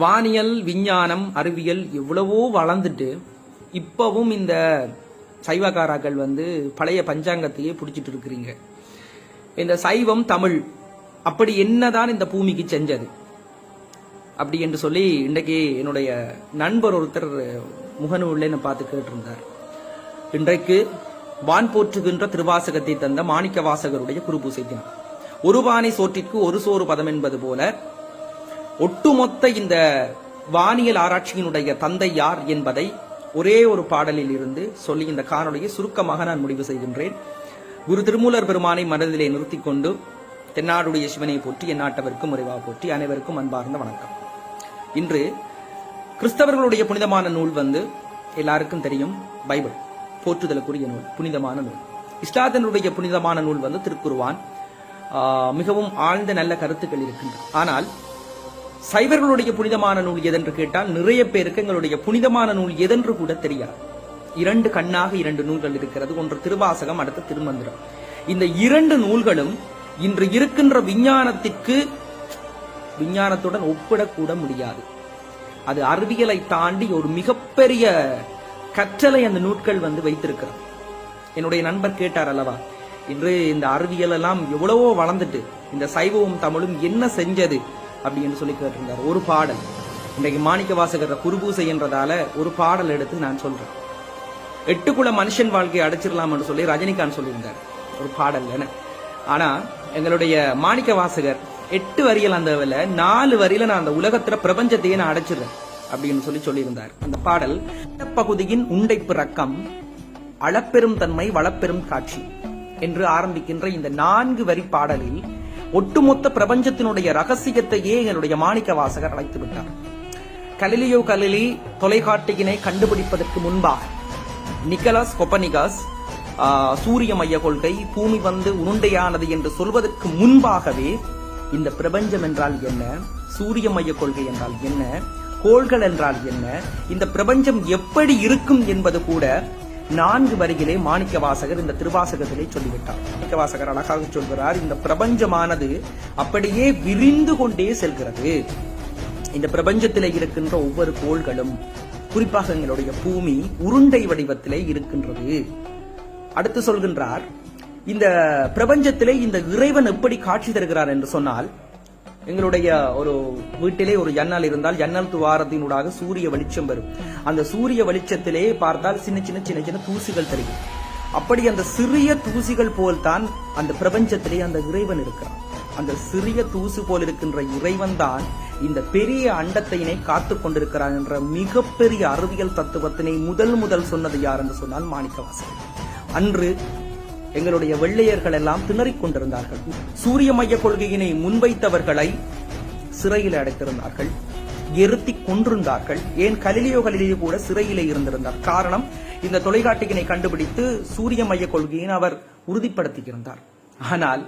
வானியல் விஞ்ஞானம் அறிவியல் எவ்வளவோ வளர்ந்துட்டு இப்பவும் இந்த சைவகாராக்கள் வந்து பழைய பஞ்சாங்கத்தையே பிடிச்சிட்டு இருக்கிறீங்க. இந்த சைவம் தமிழ் அப்படி என்னதான் இந்த பூமிக்கு செஞ்சது? அப்படி என்று சொல்லி இன்றைக்கு என்னுடைய நண்பர் ஒருத்தர் முகநூல்ல நான் பார்த்து கேட்டிருந்தார். இன்றைக்கு வான் போற்றுகின்ற திருவாசகத்தை தந்த மாணிக்க வாசகருடைய குருபூசை தினம். ஒரு பானை சோற்றிற்கு ஒரு சோறு பதம் என்பது போல ஒட்டுமொத்த இந்த வானியல் ஆராய்ச்சியினுடைய தந்தை யார் என்பதை ஒரே ஒரு பாடலில் இருந்து சொல்லி இந்த காணொலியை சுருக்கமாக நான் முடிவு செய்கின்றேன். குரு திருமூலர் பெருமானை மனதிலே நிறுத்தி கொண்டு தென்னாடுடைய சிவனை போற்றி என் நாட்டவருக்கும் போற்றி அனைவருக்கும் அன்பார்ந்த வணக்கம். இன்று கிறிஸ்தவர்களுடைய புனிதமான நூல் வந்து எல்லாருக்கும் தெரியும் பைபிள் போற்றுதலுக்குரிய நூல் புனிதமான நூல். இஸ்லாத்தினுடைய புனிதமான நூல் வந்து திருக்குருவான். ஆஹ், மிகவும் ஆழ்ந்த நல்ல கருத்துக்கள் இருக்கின்றன. ஆனால் சைவர்களுடைய புனிதமான நூல் எதென்று கேட்டால் நிறைய பேருக்கு எங்களுடைய புனிதமான நூல் எதென்று கூட தெரியாது. இரண்டு கண்ணாக இரண்டு நூல்கள் இருக்கிறது. ஒன்று திருவாசகம் அடுத்த திருமந்திரம். இந்த இரண்டு நூல்களும் இன்று இருக்கின்ற விஞ்ஞானத்திற்கு விஞ்ஞானத்துடன் ஒப்பிடக்கூட முடியாது. அது அறிவியலை தாண்டி ஒரு மிகப்பெரிய கற்றலை அந்த நூட்கள் வந்து வைத்திருக்கிறது. என்னுடைய நண்பர் கேட்டார் அல்லவா இன்று இந்த அறிவியல் எல்லாம் எவ்வளவோ வளர்ந்துட்டு இந்த சைவமும் தமிழும் என்ன செஞ்சது அப்படின்னு சொல்லி கேட்டிருந்தார். ஒரு பாடல். இன்றைக்கு மாணிக்க வாசகர் குருபூசை என்றதால ஒரு பாடல் எடுத்து நான் சொல்றேன். எட்டுக்குள்ள மனுஷன் வாழ்க்கையை அடைச்சிடலாம்னு சொல்லி ரஜினிகாந்த் சொல்லியிருந்தார். ஒரு பாடல் ஆனா எங்களுடைய மாணிக்க வாசகர் எட்டு வரியில் அந்த நாலு வரியில நான் அந்த உலகத்துல பிரபஞ்சத்தையே நான் அடைச்சிடுறேன் அப்படின்னு சொல்லி சொல்லியிருந்தார். அந்த பாடல் பகுதியின் உண்டைப்பு ரக்கம் அளப்பெரும் தன்மை வளப்பெரும் காட்சி என்று ஆரம்பிக்கின்ற இந்த நான்கு வரி பாடலில் ஒட்டுமொத்த பிரபஞ்சத்தினுடைய ரகசியத்தையே எங்களுடைய மாணிக்க வாசகர் அழைத்து விட்டார். கலிலியோ கலிலி தொலைக்காட்டியினை கண்டுபிடிப்பதற்கு முன்பாக நிக்கலாஸ் கொப்பனிகாஸ் சூரிய மைய கொள்கை பூமி வந்து உருண்டையானது என்று சொல்வதற்கு முன்பாகவே இந்த பிரபஞ்சம் என்றால் என்ன சூரிய மைய கொள்கை என்றால் என்ன கோள்கள் என்றால் என்ன இந்த பிரபஞ்சம் எப்படி இருக்கும் என்பது கூட நான்கு வரிகளே மாணிக்க வாசகர் இந்த திருவாசகத்திலே சொல்லிவிட்டார். மாணிக்க வாசகர் அழகாக சொல்கிறார் இந்த பிரபஞ்சமானது அப்படியே விரிந்து கொண்டே செல்கிறது. இந்த பிரபஞ்சத்திலே இருக்கின்ற ஒவ்வொரு கோள்களும் குறிப்பாக எங்களுடைய பூமி உருண்டை வடிவத்திலே இருக்கின்றது. அடுத்து சொல்கின்றார் இந்த பிரபஞ்சத்திலே இந்த இறைவன் எப்படி காட்சி தருகிறார் என்று சொன்னால் எங்களுடைய ஒரு வீட்டிலே ஒரு ஜன்னல் இருந்தால் ஜன்னல் துவாரத்தினூடாக சூரிய வெளிச்சம் வரும். அந்த சூரிய வெளிச்சத்திலே பார்த்தால் சின்ன சின்ன சின்ன சின்ன தூசிகள் தெரியும். அப்படி அந்த சிறிய தூசிகள் போல்தான் அந்த பிரபஞ்சத்திலே அந்த இறைவன் இருக்கிறான். அந்த சிறிய தூசு போல் இருக்கின்ற இறைவன் தான் இந்த பெரிய அண்டத்தையினை காத்து கொண்டிருக்கிறான் என்ற மிகப்பெரிய அறிவியல் தத்துவத்தினை முதல் முதல் சொன்னது யார் என்று சொன்னால் மாணிக்கவாசன். அன்று எங்களுடைய வெள்ளையர்கள் எல்லாம் திணறிக் கொண்டிருந்தார்கள். சூரிய மைய கொள்கையினை முன்வைத்தவர்களை சிறையில் அடைத்திருந்தார்கள். எருத்தி கொன்றிருந்தார்கள். ஏன் கலிலியோ கலிலியோ கூட சிறையிலே இருந்திருந்தார். காரணம் இந்த தொலைக்காட்டியினை கண்டுபிடித்து சூரிய மைய கொள்கையின் அவர் உறுதிப்படுத்தியிருந்தார். ஆனால்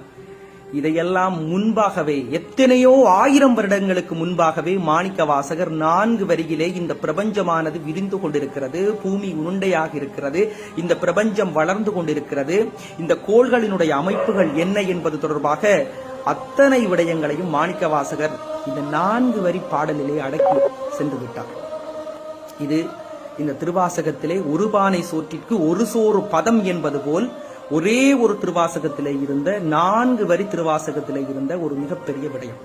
இதையெல்லாம் முன்பாகவே எத்தனையோ ஆயிரம் வருடங்களுக்கு முன்பாகவே மாணிக்க வாசகர் நான்கு வரியிலே இந்த பிரபஞ்சமானது விரிந்து கொண்டிருக்கிறது பூமி உருண்டையாக இருக்கிறது இந்த பிரபஞ்சம் வளர்ந்து கொண்டிருக்கிறது இந்த கோள்களினுடைய அமைப்புகள் என்ன என்பது தொடர்பாக அத்தனை விடயங்களையும் மாணிக்க வாசகர் இந்த நான்கு வரி பாடலிலே அடக்கி சென்று விட்டார். இது இந்த திருவாசகத்திலே ஒரு பானை சோற்றிற்கு ஒரு சோறு பதம் என்பது போல் ஒரே ஒரு திருவாசகத்திலே இருந்த நான்கு வரி திருவாசகத்திலே இருந்த ஒரு மிகப்பெரிய விடயம்.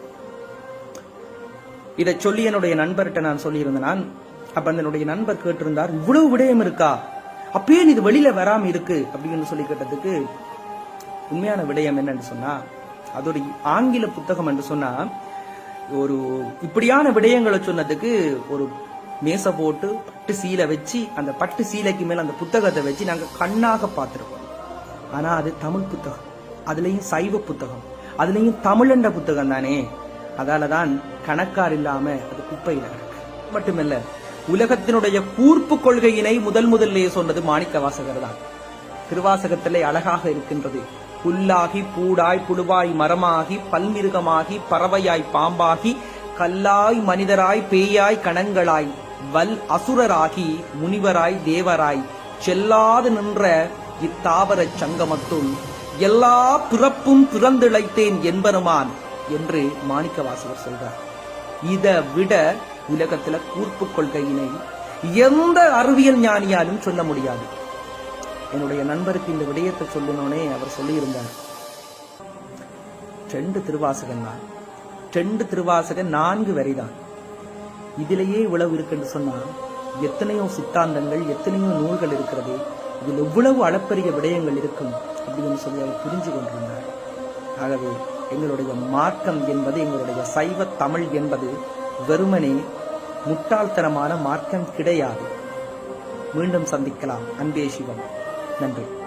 இதை சொல்லி என்னுடைய நண்பர்கிட்ட நான் சொல்லியிருந்தேன் நான் அப்ப என்னுடைய நண்பர் கேட்டிருந்தார் இவ்வளவு விடயம் இருக்கா? அப்பயே இது வெளியில வராம இருக்கு அப்படின்னு சொல்லி கேட்டதுக்கு உண்மையான விடயம் என்னன்னு சொன்னா அது ஒரு ஆங்கில புத்தகம் என்று சொன்னா ஒரு இப்படியான விடயங்களை சொன்னதுக்கு ஒரு மேசை போட்டு பட்டு சீலை வச்சு அந்த பட்டு சீலைக்கு மேல அந்த புத்தகத்தை வச்சு நாங்க கண்ணாக பார்த்திருக்கோம். ஆனா அது தமிழ் புத்தகம். அதுலயும் சைவ புத்தகம். அதுலயும் தமிழண்ட புத்தகம் தானே? அதாலதான் கணக்கார் இல்லாம அது குப்பையில் கிடக்கு. மட்டுமல்ல உலகத்தினுடைய கூர்ப்பு கொள்கையினை முதல் முதல்லே சொன்னது மாணிக்க வாசகர் தான். திருவாசகத்திலே அழகாக இருக்கின்றது. புல்லாகி பூடாய் புழுவாய் மரமாகி பல்மிருகமாகி பறவையாய் பாம்பாகி கல்லாய் மனிதராய் பேயாய் கணங்களாய் வல் அசுரராகி முனிவராய் தேவராய் செல்லாது நின்ற இத்தாவரச் சங்கமத்துள் எல்லா பிறப்பும் பிறந்திழைத்தேன் என்பருமான் என்று மாணிக்கவாசகர் சொல்றார். இதை விட உலகத்துல கூர்ப்பு கொள்கையினை எந்த அறிவியல் ஞானியாலும் சொல்ல முடியாது. என்னுடைய நண்பருக்கு இந்த விடயத்தை சொல்லணும்னே அவர் சொல்லியிருந்தார். ரெண்டு திருவாசகன் தான். ரெண்டு திருவாசகன் நான்கு வரிதான். இதிலேயே இவ்வளவு இருக்குன்னு சொன்னா எத்தனையோ சித்தாந்தங்கள் எத்தனையோ நூல்கள் இருக்கிறது. இதில் எவ்வளவு அளப்பரிய விடயங்கள் இருக்கும் அப்படின்னு சொல்லி அவர் புரிஞ்சு கொண்டிருந்தார். ஆகவே எங்களுடைய மார்க்கம் என்பது எங்களுடைய சைவ தமிழ் என்பது வெறுமனே முட்டாள்தனமான மார்க்கம் கிடையாது. மீண்டும் சந்திக்கலாம். அன்பே சிவம். நன்றி.